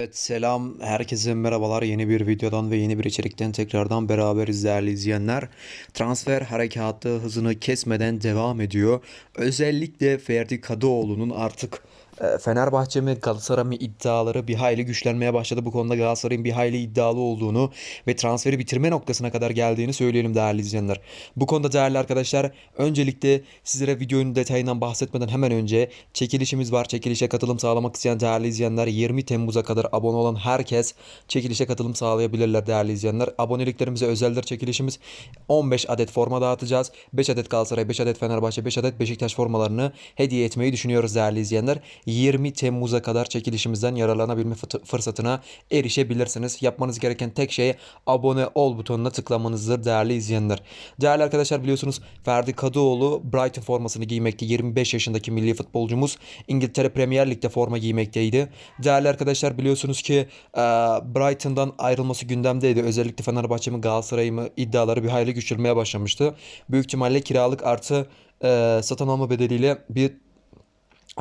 Evet selam herkese merhabalar yeni bir videodan ve yeni bir içerikten tekrardan beraberiz değerli izleyenler. Transfer harekatı hızını kesmeden devam ediyor. Özellikle Ferdi Kadıoğlu'nun artık Fenerbahçe mi Galatasaray mı iddiaları bir hayli güçlenmeye başladı. Bu konuda Galatasaray'ın bir hayli iddialı olduğunu ve transferi bitirme noktasına kadar geldiğini söyleyelim değerli izleyenler. Bu konuda değerli arkadaşlar öncelikle sizlere videonun detayından bahsetmeden hemen önce çekilişimiz var. Çekilişe katılım sağlamak isteyen değerli izleyenler 20 Temmuz'a kadar abone olan herkes çekilişe katılım sağlayabilirler değerli izleyenler. Aboneliklerimize özeldir çekilişimiz. 15 adet forma dağıtacağız. 5 adet Galatasaray, 5 adet Fenerbahçe, 5 adet Beşiktaş formalarını hediye etmeyi düşünüyoruz değerli izleyenler. 20 Temmuz'a kadar çekilişimizden yararlanabilme fırsatına erişebilirsiniz. Yapmanız gereken tek şey abone ol butonuna tıklamanızdır değerli izleyenler. Değerli arkadaşlar biliyorsunuz Ferdi Kadıoğlu Brighton formasını giymekte. 25 yaşındaki milli futbolcumuz İngiltere Premier Lig'de forma giymekteydi. Değerli arkadaşlar biliyorsunuz ki Brighton'dan ayrılması gündemdeydi. Özellikle Fenerbahçe mi Galatasaray mı iddiaları bir hayli güçlenmeye başlamıştı. Büyük ihtimalle kiralık artı e, satın alma bedeliyle bir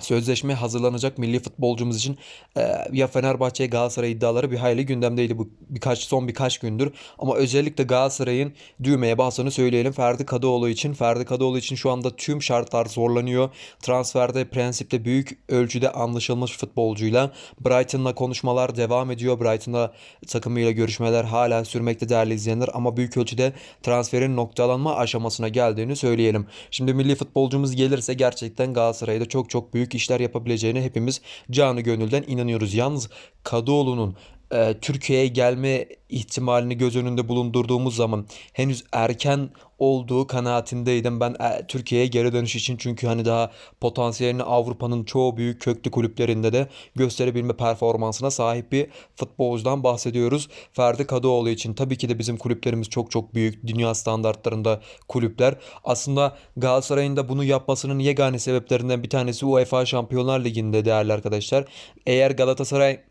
sözleşme hazırlanacak milli futbolcumuz için e, ya Fenerbahçe Galatasaray iddiaları bir hayli gündemdeydi bu birkaç son birkaç gündür ama özellikle Galatasaray'ın düğmeye bastığını söyleyelim Ferdi Kadıoğlu için. Ferdi Kadıoğlu için şu anda tüm şartlar zorlanıyor. Transferde prensipte büyük ölçüde anlaşılmış futbolcuyla Brighton'la konuşmalar devam ediyor. Brighton'la takımıyla görüşmeler hala sürmekte değerli izleyenler ama büyük ölçüde transferin noktalanma aşamasına geldiğini söyleyelim. Şimdi milli futbolcumuz gelirse gerçekten Galatasaray'da çok çok büyük işler yapabileceğine hepimiz canı gönülden inanıyoruz. Yalnız Kadıoğlu'nun e, Türkiye'ye gelme ihtimalini göz önünde bulundurduğumuz zaman henüz erken olduğu kanaatindeydim ben e, Türkiye'ye geri dönüş için çünkü hani daha potansiyelini Avrupa'nın çoğu büyük köklü kulüplerinde de gösterebilme performansına sahip bir futbolcudan bahsediyoruz. Ferdi Kadıoğlu için tabii ki de bizim kulüplerimiz çok çok büyük dünya standartlarında kulüpler. Aslında Galatasaray'ın da bunu yapmasının yegane sebeplerinden bir tanesi UEFA Şampiyonlar Ligi'nde değerli arkadaşlar. Eğer Galatasaray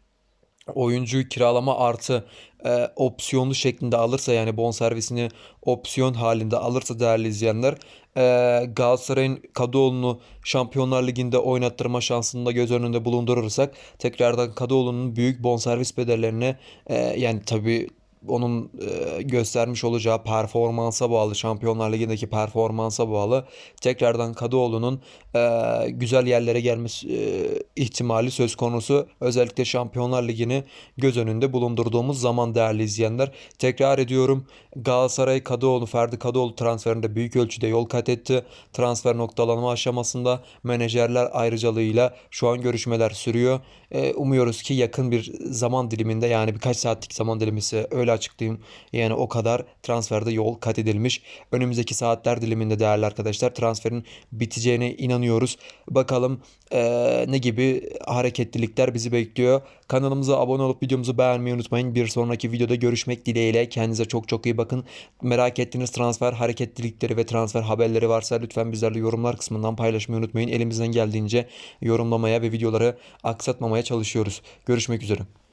oyuncuyu kiralama artı e, opsiyonlu şeklinde alırsa yani bonservisini opsiyon halinde alırsa değerli izleyenler e, Galatasaray'ın Kadıoğlu'nu Şampiyonlar Ligi'nde oynattırma şansını da göz önünde bulundurursak tekrardan Kadıoğlu'nun büyük bonservis bedellerini e, yani tabii onun e, göstermiş olacağı performansa bağlı, Şampiyonlar Ligi'ndeki performansa bağlı tekrardan Kadıoğlu'nun e, güzel yerlere gelmesi ihtimali söz konusu. Özellikle Şampiyonlar Ligi'ni göz önünde bulundurduğumuz zaman değerli izleyenler. Tekrar ediyorum Galatasaray Kadıoğlu, Ferdi Kadıoğlu transferinde büyük ölçüde yol kat etti. Transfer noktalanma aşamasında menajerler ayrıcalığıyla şu an görüşmeler sürüyor. E, umuyoruz ki yakın bir zaman diliminde yani birkaç saatlik zaman dilimi ise öyle açıklayayım. Yani o kadar transferde yol kat edilmiş. Önümüzdeki saatler diliminde değerli arkadaşlar transferin biteceğine inanıyoruz. Bakalım eee, ne gibi hareketlilikler bizi bekliyor. Kanalımıza abone olup videomuzu beğenmeyi unutmayın. Bir sonraki videoda görüşmek dileğiyle. Kendinize çok çok iyi bakın. Merak ettiğiniz transfer hareketlilikleri ve transfer haberleri varsa lütfen bizlerle yorumlar kısmından paylaşmayı unutmayın. Elimizden geldiğince yorumlamaya ve videoları aksatmamaya çalışıyoruz. Görüşmek üzere.